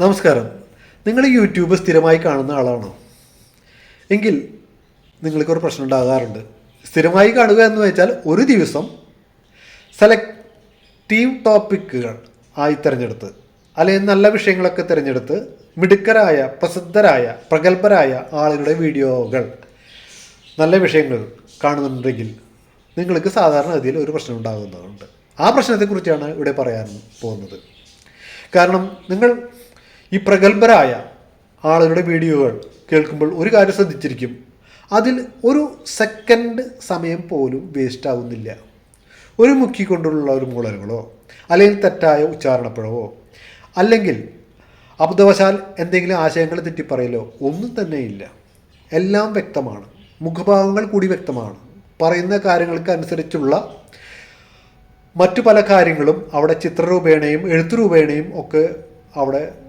നമസ്കാരം. നിങ്ങൾ യൂട്യൂബ് സ്ഥിരമായി കാണുന്ന ആളാണോ? എങ്കിൽ നിങ്ങൾക്കൊരു പ്രശ്നം ഉണ്ടാകാറുണ്ട്. സ്ഥിരമായി കാണുക എന്ന് വെച്ചാൽ ഒരു ദിവസം സെലക്റ്റീവ് ടോപ്പിക്കുകൾ ആയി തിരഞ്ഞെടുത്ത് അല്ലെങ്കിൽ നല്ല വിഷയങ്ങളൊക്കെ തിരഞ്ഞെടുത്ത് മിടുക്കരായ പ്രസിദ്ധരായ പ്രഗത്ഭരായ ആളുകളുടെ വീഡിയോകൾ നല്ല വിഷയങ്ങൾ കാണുന്നുണ്ടെങ്കിൽ നിങ്ങൾക്ക് സാധാരണഗതിയിൽ ഒരു പ്രശ്നം ഉണ്ടാകുന്നതുണ്ട്. ആ പ്രശ്നത്തെക്കുറിച്ചാണ് ഇവിടെ പറയാൻ പോകുന്നത്. കാരണം നിങ്ങൾ ഈ പ്രഗത്ഭരായ ആളുകളുടെ വീഡിയോകൾ കേൾക്കുമ്പോൾ ഒരു കാര്യം ശ്രദ്ധിച്ചിരിക്കും. അതിൽ ഒരു സെക്കൻഡ് സമയം പോലും വേസ്റ്റ് ആവുന്നില്ല. ഒരു മുക്കിക്കൊണ്ടുള്ള ഒരു മൂളലുകളോ അല്ലെങ്കിൽ തെറ്റായ ഉച്ചാരണപ്പിഴവോ അല്ലെങ്കിൽ അബദ്ധവശാൽ എന്തെങ്കിലും ആശയങ്ങൾ തെറ്റിപ്പറയലോ ഒന്നും തന്നെ ഇല്ല. എല്ലാം വ്യക്തമാണ്. മുഖഭാവങ്ങൾ കൂടി വ്യക്തമാണ്. പറയുന്ന കാര്യങ്ങൾക്ക് അനുസരിച്ചുള്ള മറ്റു പല കാര്യങ്ങളും അവിടെ ചിത്രരൂപേണയും എഴുത്തുരൂപേണയും ഒക്കെ അവിടെ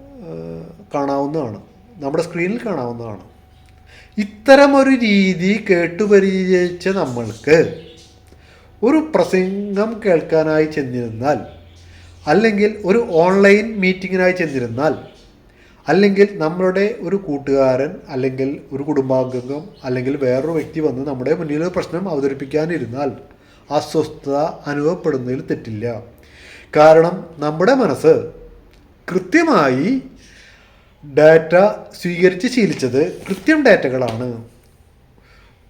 കാണാവുന്നതാണ്. നമ്മുടെ സ്ക്രീനിൽ കാണാവുന്നതാണ്. ഇത്തരമൊരു രീതി കേട്ടുപരിചയിച്ച നമ്മൾക്ക് ഒരു പ്രസംഗം കേൾക്കാനായി ചെന്നിരുന്നാൽ അല്ലെങ്കിൽ ഒരു ഓൺലൈൻ മീറ്റിങ്ങിനായി ചെന്നിരുന്നാൽ അല്ലെങ്കിൽ നമ്മളുടെ ഒരു കൂട്ടുകാരൻ അല്ലെങ്കിൽ ഒരു കുടുംബാംഗം അല്ലെങ്കിൽ വേറൊരു വ്യക്തി വന്ന് നമ്മുടെ മുന്നിൽ പ്രശ്നം അവതരിപ്പിക്കാനിരുന്നാൽ അസ്വസ്ഥത അനുഭവപ്പെടുന്നതിൽ തെറ്റില്ല. കാരണം നമ്മുടെ മനസ്സ് കൃത്യമായി ഡാറ്റ സ്വീകരിച്ച് ശീലിച്ചത് കൃത്യം ഡാറ്റകളാണ്.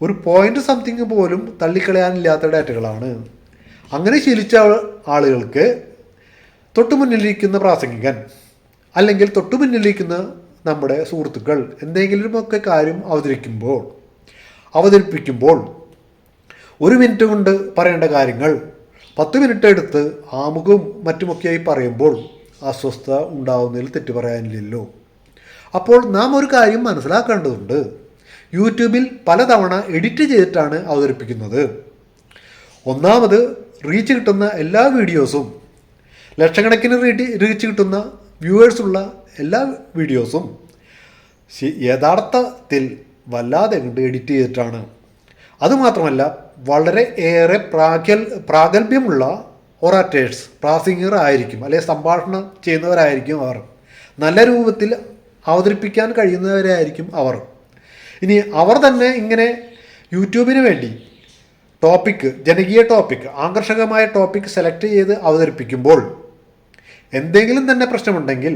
ഒരു പോയിന്റ് സംതിങ് പോലും തള്ളിക്കളയാനില്ലാത്ത ഡാറ്റകളാണ്. അങ്ങനെ ശീലിച്ച ആളുകൾക്ക് തൊട്ടു മുന്നിലിരിക്കുന്ന പ്രാസംഗികൻ അല്ലെങ്കിൽ തൊട്ടു മുന്നിലിരിക്കുന്ന നമ്മുടെ സുഹൃത്തുക്കൾ എന്തെങ്കിലുമൊക്കെ കാര്യം അവതരിക്കുമ്പോൾ അവതരിപ്പിക്കുമ്പോൾ ഒരു മിനിറ്റ് കൊണ്ട് പറയേണ്ട കാര്യങ്ങൾ പത്ത് മിനിറ്റ് എടുത്ത് ആമുഖവും മറ്റുമൊക്കെയായി പറയുമ്പോൾ അസ്വസ്ഥത ഉണ്ടാവുന്നതിൽ തെറ്റു പറയാനില്ലല്ലോ. അപ്പോൾ നാം ഒരു കാര്യം മനസ്സിലാക്കേണ്ടതുണ്ട്. യൂട്യൂബിൽ പലതവണ എഡിറ്റ് ചെയ്തിട്ടാണ് അവതരിപ്പിക്കുന്നത്. ഒന്നാമത് റീച്ച് കിട്ടുന്ന എല്ലാ വീഡിയോസും ലക്ഷക്കണക്കിന് റീച്ച് റീച്ച് കിട്ടുന്ന വ്യൂവേഴ്സുള്ള എല്ലാ വീഡിയോസും യഥാർത്ഥത്തിൽ വല്ലാതെ കണ്ട് എഡിറ്റ് ചെയ്തിട്ടാണ്. അതുമാത്രമല്ല വളരെ ഏറെ പ്രാഗൽ പ്രാഗൽഭ്യമുള്ള ഒറാറ്റേഴ്സ് പ്രാസിംഗർ ആയിരിക്കും അല്ലെങ്കിൽ സംഭാഷണം ചെയ്യുന്നവരായിരിക്കും അവർ. നല്ല രൂപത്തിൽ അവതരിപ്പിക്കാൻ കഴിയുന്നവരായിരിക്കും അവർ. ഇനി അവർ തന്നെ ഇങ്ങനെ യൂട്യൂബിന് വേണ്ടി ടോപ്പിക്ക് ജനകീയ ടോപ്പിക്ക് ആകർഷകമായ ടോപ്പിക്ക് സെലക്ട് ചെയ്ത് അവതരിപ്പിക്കുമ്പോൾ എന്തെങ്കിലും തന്നെ പ്രശ്നമുണ്ടെങ്കിൽ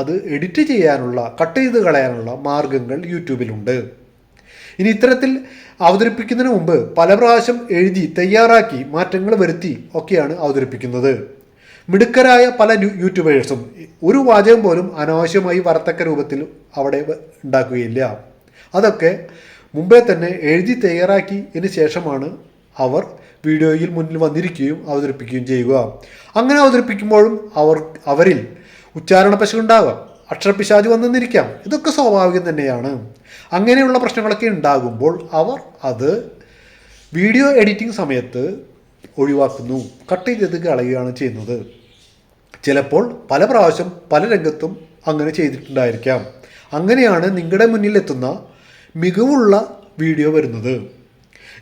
അത് എഡിറ്റ് ചെയ്യാനുള്ള കട്ട് ചെയ്ത് കളയാനുള്ള മാർഗങ്ങൾ യൂട്യൂബിലുണ്ട്. ഇനി ഇത്തരത്തിൽ അവതരിപ്പിക്കുന്നതിന് മുമ്പ് പല പ്രാവശ്യം എഴുതി തയ്യാറാക്കി മാറ്റങ്ങൾ വരുത്തി ഒക്കെയാണ് അവതരിപ്പിക്കുന്നത്. മിടുക്കരായ പല യൂട്യൂബേഴ്സും ഒരു വാചകം പോലും അനാവശ്യമായി വരത്തക്ക രൂപത്തിൽ അവിടെ ഉണ്ടാക്കുകയില്ല. അതൊക്കെ മുമ്പേ തന്നെ എഴുതി തയ്യാറാക്കിയതിന് ശേഷമാണ് അവർ വീഡിയോയിൽ മുന്നിൽ വന്നിരിക്കുകയും അവതരിപ്പിക്കുകയും ചെയ്യുക. അങ്ങനെ അവതരിപ്പിക്കുമ്പോഴും അവർ അവരിൽ ഉച്ചാരണ പശു അക്ഷരപിശാജ് വന്നെന്നിരിക്കാം ഇതൊക്കെ സ്വാഭാവികം തന്നെയാണ്. അങ്ങനെയുള്ള പ്രശ്നങ്ങളൊക്കെ ഉണ്ടാകുമ്പോൾ അവർ അത് വീഡിയോ എഡിറ്റിംഗ് സമയത്ത് ഒഴിവാക്കുന്നു. കട്ട് ചെയ്ത് കളയുകയാണ് ചെയ്യുന്നത്. ചിലപ്പോൾ പല പ്രാവശ്യം പല രംഗത്തും അങ്ങനെ ചെയ്തിട്ടുണ്ടായിരിക്കാം. അങ്ങനെയാണ് നിങ്ങളുടെ മുന്നിൽ എത്തുന്ന മികവുള്ള വീഡിയോ വരുന്നത്.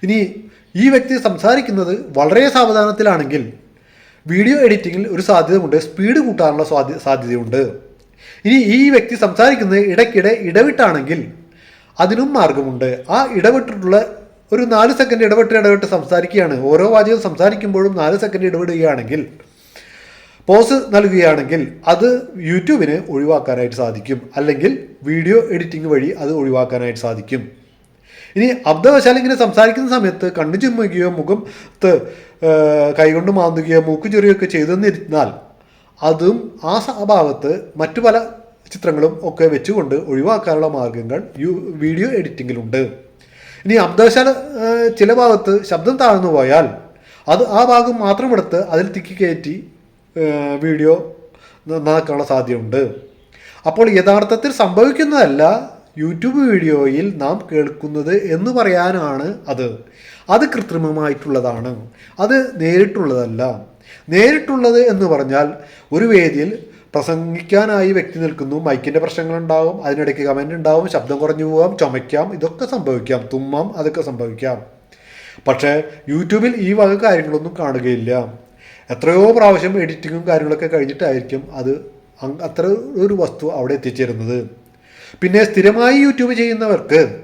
ഇനി ഈ വ്യക്തി സംസാരിക്കുന്നത് വളരെ സാവധാനത്തിലാണെങ്കിൽ വീഡിയോ എഡിറ്റിങ്ങിൽ ഒരു സാധ്യതയുണ്ട്. സ്പീഡ് കൂട്ടാനുള്ള സാധ്യ സാധ്യതയുണ്ട്. ഇനി ഈ വ്യക്തി സംസാരിക്കുന്നത് ഇടയ്ക്കിടെ ഇടവിട്ടാണെങ്കിൽ അതിനും മാർഗമുണ്ട്. ആ ഇടവിട്ടിട്ടുള്ള ഒരു നാല് സെക്കൻഡ് ഇടപെട്ട് ഇടപെട്ട് സംസാരിക്കുകയാണ്. ഓരോ വാചകം സംസാരിക്കുമ്പോഴും നാല് സെക്കൻഡ് ഇടപെടുകയാണെങ്കിൽ പോസ് നൽകുകയാണെങ്കിൽ അത് യൂട്യൂബിന് ഒഴിവാക്കാനായിട്ട് സാധിക്കും. അല്ലെങ്കിൽ വീഡിയോ എഡിറ്റിംഗ് വഴി അത് ഒഴിവാക്കാനായിട്ട് സാധിക്കും. ഇനി അബ്ദവശാൽ ഇങ്ങനെ സംസാരിക്കുന്ന സമയത്ത് കണ്ണു ചുമ്മുകയോ ഏഹ്, കൈകൊണ്ട് മാന്തുകയോ മൂക്ക് ചൊറിയൊക്കെ ചെയ്തെന്നിരുന്നാൽ അതും ആ ഭാഗത്ത് മറ്റു പല ചിത്രങ്ങളും ഒക്കെ വെച്ചുകൊണ്ട് ഒഴിവാക്കാനുള്ള മാർഗങ്ങൾ യു വീഡിയോ എഡിറ്റിങ്ങിലുണ്ട് ഇനി അബ്ദശാല ചില ഭാഗത്ത് ശബ്ദം താഴ്ന്നു പോയാൽ അത് ആ ഭാഗം മാത്രം എടുത്ത് അതിൽ തിക്കി കയറ്റി വീഡിയോ നന്നാക്കാനുള്ള സാധ്യതയുണ്ട്. അപ്പോൾ യഥാർത്ഥത്തിൽ സംഭവിക്കുന്നതല്ല യൂട്യൂബ് വീഡിയോയിൽ നാം കേൾക്കുന്നത് എന്ന് പറയാനാണ് അത്. അത് കൃത്രിമമായിട്ടുള്ളതാണ്. അത് നേരിട്ടുള്ളതല്ല. നേരിട്ടുള്ളത് എന്ന് പറഞ്ഞാൽ ഒരു വേദിയിൽ പ്രസംഗിക്കാനായി വ്യക്തി നിൽക്കുന്നു. മൈക്കിന്റെ പ്രശ്നങ്ങളുണ്ടാവും അതിനിടയ്ക്ക് കമന്റ് ഉണ്ടാവും ശബ്ദം കുറഞ്ഞു പോകാം ചുമയ്ക്കാം ഇതൊക്കെ സംഭവിക്കാം. തുമ്മാം അതൊക്കെ സംഭവിക്കാം. പക്ഷേ യൂട്യൂബിൽ ഈ വക കാര്യങ്ങളൊന്നും കാണുകയില്ല. എത്രയോ പ്രാവശ്യം എഡിറ്റിങ്ങും കാര്യങ്ങളൊക്കെ കഴിഞ്ഞിട്ടായിരിക്കും അത് അത്ര ഒരു വസ്തു അവിടെ എത്തിച്ചേരുന്നത്. പിന്നെ സ്ഥിരമായി യൂട്യൂബ് ചെയ്യുന്നവർക്ക്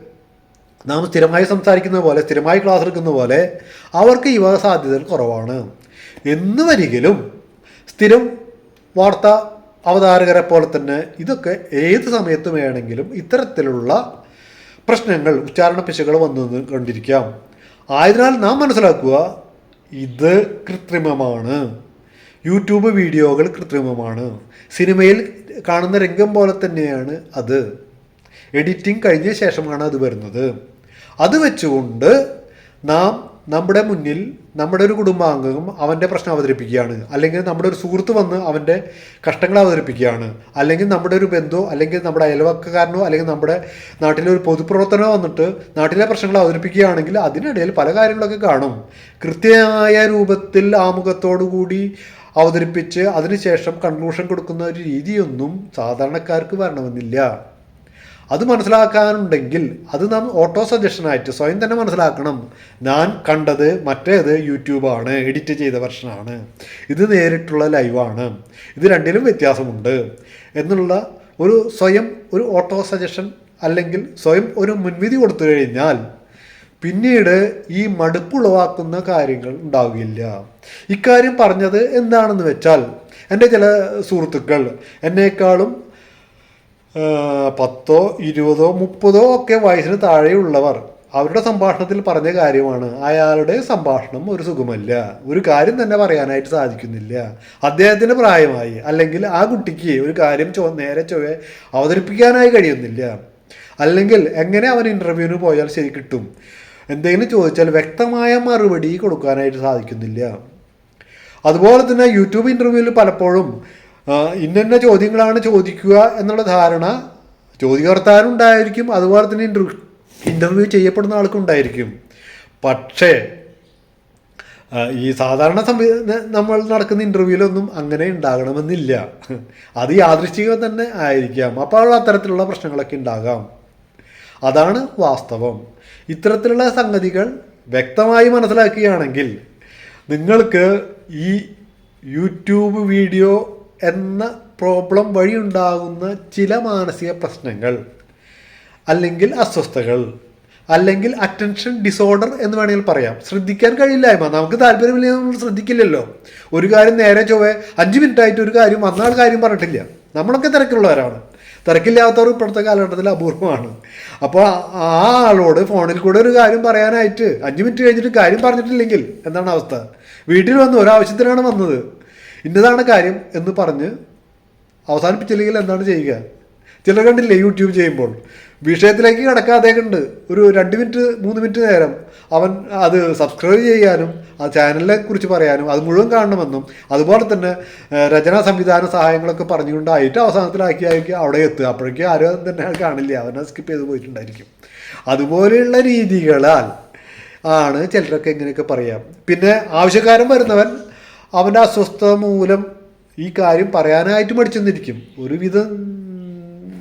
നാം സ്ഥിരമായി സംസാരിക്കുന്ന പോലെ സ്ഥിരമായി ക്ലാസ് എടുക്കുന്ന പോലെ അവർക്ക് വക സാധ്യതകൾ കുറവാണ്. എന്നുവരികിലും സ്ഥിരം വാർത്താ അവതാരകരെ പോലെ തന്നെ ഇതൊക്കെ ഏത് സമയത്തും വേണമെങ്കിലും ഇത്തരത്തിലുള്ള പ്രശ്നങ്ങൾ ഉച്ചാരണ പിശകൾ വന്നു കണ്ടിരിക്കാം. ആയതിനാൽ നാം മനസ്സിലാക്കുക ഇത് കൃത്രിമമാണ്. യൂട്യൂബ് വീഡിയോകൾ കൃത്രിമമാണ്. സിനിമയിൽ കാണുന്ന രംഗം പോലെ തന്നെയാണ് അത്. എഡിറ്റിംഗ് കഴിഞ്ഞ ശേഷമാണ് അത് വരുന്നത്. അത് വെച്ചുകൊണ്ട് നാം നമ്മുടെ മുന്നിൽ നമ്മുടെ ഒരു കുടുംബാംഗം അവന്റെ പ്രശ്നം അവതരിപ്പിക്കുകയാണ്. അല്ലെങ്കിൽ നമ്മുടെ ഒരു സുഹൃത്ത് വന്ന് അവന്റെ കഷ്ടങ്ങൾ അവതരിപ്പിക്കുകയാണ്. അല്ലെങ്കിൽ നമ്മുടെ ഒരു ബന്ധുവോ അല്ലെങ്കിൽ നമ്മുടെ അയൽവക്കക്കാരനോ അല്ലെങ്കിൽ നമ്മുടെ നാട്ടിലെ ഒരു പൊതുപ്രവർത്തനോ വന്നിട്ട് നാട്ടിലെ പ്രശ്നങ്ങൾ അവതരിപ്പിക്കുകയാണെങ്കിൽ അതിനിടയിൽ പല കാര്യങ്ങളൊക്കെ കാണും. കൃത്യമായ രൂപത്തിൽ ആമുഖത്തോടു കൂടി അവതരിപ്പിച്ച് അതിനുശേഷം കൺക്ലൂഷൻ കൊടുക്കുന്ന ഒരു രീതിയൊന്നും സാധാരണക്കാർക്ക് വരണമെന്നില്ല. അത് മനസ്സിലാക്കാനുണ്ടെങ്കിൽ അത് നാം ഓട്ടോ സജഷൻ ആയിട്ട് സ്വയം തന്നെ മനസ്സിലാക്കണം. ഞാൻ കണ്ടത് മറ്റേത് യൂട്യൂബാണ് എഡിറ്റ് ചെയ്ത വെർഷനാണ് ഇത് നേരിട്ടുള്ള ലൈവാണ് ഇത് രണ്ടിലും വ്യത്യാസമുണ്ട്. എന്നുള്ള ഒരു സ്വയം ഒരു ഓട്ടോ സജഷൻ അല്ലെങ്കിൽ സ്വയം ഒരു മുൻവിധി കൊടുത്തു കഴിഞ്ഞാൽ പിന്നീട് ഈ മടുപ്പുളവാക്കുന്ന കാര്യങ്ങൾ ഉണ്ടാവുകയില്ല ഇക്കാര്യം പറഞ്ഞത് എന്താണെന്ന് വെച്ചാൽ എന്റെ ചില സുഹൃത്തുക്കൾ എന്നേക്കാളും പത്തോ ഇരുപതോ മുപ്പതോ ഒക്കെ വയസ്സിന് താഴെയുള്ളവർ അവരുടെ സംഭാഷണത്തിൽ പറഞ്ഞ കാര്യമാണ്. അയാളുടെ സംഭാഷണം ഒരു സുഖമല്ല. ഒരു കാര്യം തന്നെ പറയാനായിട്ട് സാധിക്കുന്നില്ല. അദ്ദേഹത്തിന് പ്രായമായി അല്ലെങ്കിൽ ആ കുട്ടിക്ക് ഒരു കാര്യം ചോ നേരെ ചൊവ്വെ അവതരിപ്പിക്കാനായി കഴിയുന്നില്ല. അല്ലെങ്കിൽ എങ്ങനെ അവൻ ഇന്റർവ്യൂവിന് പോയാൽ ശരി കിട്ടും? എന്തെങ്കിലും ചോദിച്ചാൽ വ്യക്തമായ മറുപടി കൊടുക്കാനായിട്ട് സാധിക്കുന്നില്ല. അതുപോലെ തന്നെ യൂട്യൂബ് ഇന്റർവ്യൂവിൽ പലപ്പോഴും ഇന്നന്ന ചോദ്യങ്ങളാണ് ചോദിക്കുക എന്നുള്ള ധാരണ ചോദ്യകർത്താനുണ്ടായിരിക്കും അതുപോലെ തന്നെ ഇന്റർവ്യൂ ചെയ്യപ്പെടുന്ന ആൾക്കും ഉണ്ടായിരിക്കും പക്ഷേ ഈ സാധാരണ നമ്മൾ നടക്കുന്ന ഇന്റർവ്യൂവിലൊന്നും അങ്ങനെ ഉണ്ടാകണമെന്നില്ല. അത് യാദൃശ്ചികം തന്നെ ആയിരിക്കാം. അപ്പോൾ അത്തരത്തിലുള്ള പ്രശ്നങ്ങളൊക്കെ ഉണ്ടാകാം. അതാണ് വാസ്തവം. ഇത്തരത്തിലുള്ള സംഗതികൾ വ്യക്തമായി മനസ്സിലാക്കുകയാണെങ്കിൽ നിങ്ങൾക്ക് ഈ യൂട്യൂബ് വീഡിയോ എന്ന പ്രോബ്ലം വഴി ഉണ്ടാകുന്ന ചില മാനസിക പ്രശ്നങ്ങൾ അല്ലെങ്കിൽ അസ്വസ്ഥകൾ അല്ലെങ്കിൽ അറ്റൻഷൻ ഡിസോർഡർ എന്ന് വേണമെങ്കിൽ പറയാം. ശ്രദ്ധിക്കാൻ കഴിയില്ലായ്മ. നമുക്ക് താല്പര്യമില്ല നമ്മൾ ശ്രദ്ധിക്കില്ലല്ലോ. ഒരു കാര്യം നേരെ ചൊവ്വേ അഞ്ച് മിനിറ്റ് ആയിട്ട് ഒരു കാര്യം വന്നാൽ കാര്യം പറഞ്ഞിട്ടില്ല. നമ്മളൊക്കെ തിരക്കുള്ളവരാണ്. തിരക്കില്ലാത്തവർ ഇപ്പോഴത്തെ കാലഘട്ടത്തിൽ അപൂർവമാണ്. അപ്പോൾ ആ ആളോട് ഫോണിൽ കൂടെ ഒരു കാര്യം പറയാനായിട്ട് അഞ്ച് മിനിറ്റ് കഴിഞ്ഞിട്ട് കാര്യം പറഞ്ഞിട്ടില്ലെങ്കിൽ എന്താണ് അവസ്ഥ? വീട്ടിൽ വന്ന് ഒരാവശ്യത്തിനാണ് വന്നത്. ഇന്നതാണ് കാര്യം എന്ന് പറഞ്ഞ് അവസാനിപ്പിച്ചില്ലെങ്കിൽ എന്താണ് ചെയ്യുക? ചിലർ കണ്ടില്ലേ യൂട്യൂബ് ചെയ്യുമ്പോൾ? വിഷയത്തിലേക്ക് കടക്കാതെ കണ്ട് ഒരു രണ്ട് മിനിറ്റ് മൂന്ന് മിനിറ്റ് നേരം അവൻ അത് സബ്സ്ക്രൈബ് ചെയ്യാനും ആ ചാനലിനെ കുറിച്ച് പറയാനും അത് മുഴുവൻ കാണണമെന്നും അതുപോലെ തന്നെ രചനാ സംവിധാന സഹായങ്ങളൊക്കെ പറഞ്ഞുകൊണ്ടായിട്ട് അവസാനത്തിലാക്കി ആയിരിക്കും അവിടെ എത്തുക. അപ്പോഴേക്കും ആരും തന്നെ കാണില്ല. അവനെ സ്കിപ്പ് ചെയ്ത് പോയിട്ടുണ്ടായിരിക്കും. അതുപോലെയുള്ള രീതികളാൽ ആണ് ചിലരൊക്കെ ഇങ്ങനെയൊക്കെ പറയാം. പിന്നെ ആവശ്യക്കാരൻ വരുന്നവൻ അവന്റെ അസ്വസ്ഥത മൂലം ഈ കാര്യം പറയാനായിട്ട് മടിച്ചെന്നിരിക്കും. ഒരുവിധം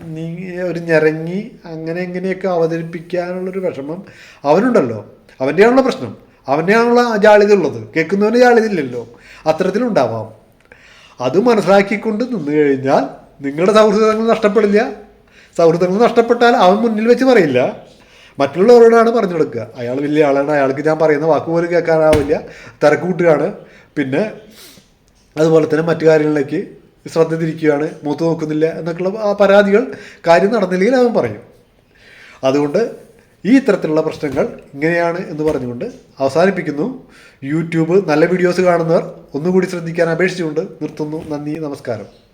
നീ ഒരു ഞെരങ്ങി അങ്ങനെ എങ്ങനെയൊക്കെ അവതരിപ്പിക്കാനുള്ളൊരു വിഷമം അവനുണ്ടല്ലോ. അവന്റെയാണുള്ള പ്രശ്നം. അവന്റെയാണുള്ള ജാളിത ഉള്ളത്. കേൾക്കുന്നവന് ജാളിത ഇല്ലല്ലോ. അത്തരത്തിലുണ്ടാവാം. അത് മനസ്സിലാക്കിക്കൊണ്ട് നിന്നു കഴിഞ്ഞാൽ നിങ്ങളുടെ സൗഹൃദങ്ങൾ നഷ്ടപ്പെടില്ല. സൗഹൃദങ്ങൾ നഷ്ടപ്പെട്ടാൽ അവൻ മുന്നിൽ വെച്ച് പറയില്ല. മറ്റുള്ളവരോടാണ് പറഞ്ഞു കൊടുക്കുക. അയാൾ വലിയ ആളാണ്. അയാൾക്ക് ഞാൻ പറയുന്ന വാക്കുപോലും കേൾക്കാനാവില്ല. തിരക്ക് കൂട്ടുകയാണ്. പിന്നെ അതുപോലെ തന്നെ മറ്റു കാര്യങ്ങളിലേക്ക് ശ്രദ്ധ തിരിക്കുകയാണ് മൂത്ത് നോക്കുന്നില്ല എന്നൊക്കെയുള്ള ആ പരാതികൾ കാര്യം നടന്നില്ലെങ്കിൽ അവൻ പറയും. അതുകൊണ്ട് ഈ ഇത്തരത്തിലുള്ള പ്രശ്നങ്ങൾ ഇങ്ങനെയാണ് എന്ന് പറഞ്ഞുകൊണ്ട് അവസാനിപ്പിക്കുന്നു. യൂട്യൂബ് നല്ല വീഡിയോസ് കാണുന്നവർ ഒന്നുകൂടി ശ്രദ്ധിക്കാൻ അപേക്ഷിച്ചുകൊണ്ട് നിർത്തുന്നു. നന്ദി നമസ്കാരം.